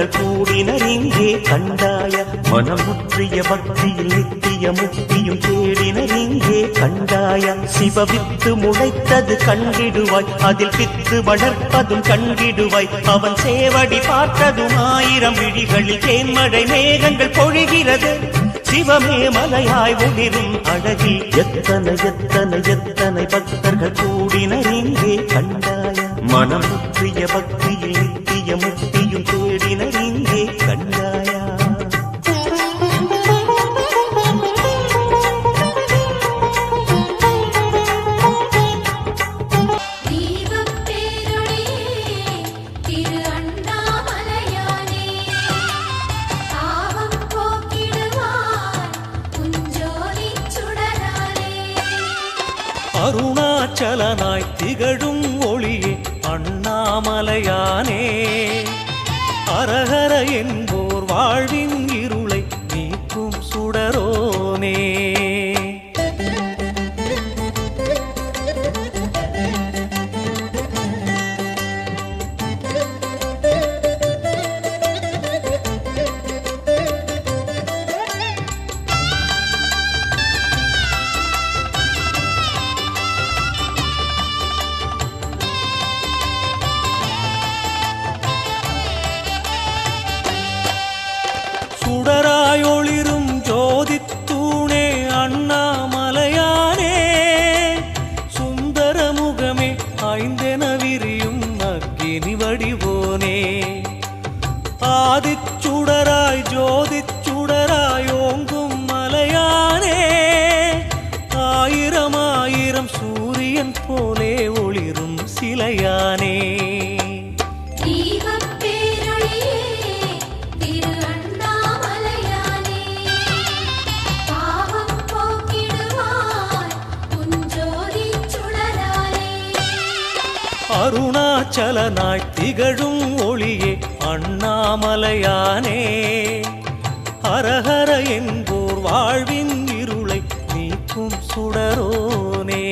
கண்கள் கூடினர் இங்கே கண்டாய மனம் முற்றிய பக்தியில் நித்திய முக்தியும் தேடினர் இங்கே கண்டாய சிவவித்து முளைத்தது கண்டிடுவாய் அதில் பித்து வளர்ப்பதும் கண்டிடுவாய் அவன் சேவடி பார்த்ததும் ஆயிரம் விழிகளில் தேன்மழை மேகங்கள் பொழிகிறது. சிவமே மலையாய் ஒளிரும் அழகி எத்தனை எத்தனை எத்தனை பக்தர்கள் அருணாச்சலனாய் திகழும் ஒளியே அண்ணாமலையானே அரகர என்போர் வாழ்வின் அக்கினி வடிவோனே. ஆதிச்சுடராய் ஜோதிச்சுடராய் ஓங்கும் மலையானே. ஆயிரம் ஆயிரம் சூரியன் போலே ஒளிரும் சிலையா. அருணாச்சல நாள் திகழும் ஒளியே அண்ணாமலையானே. ஹரஹர என்போர் வாழ்வின் இருளை நீக்கும் சுடரோனே.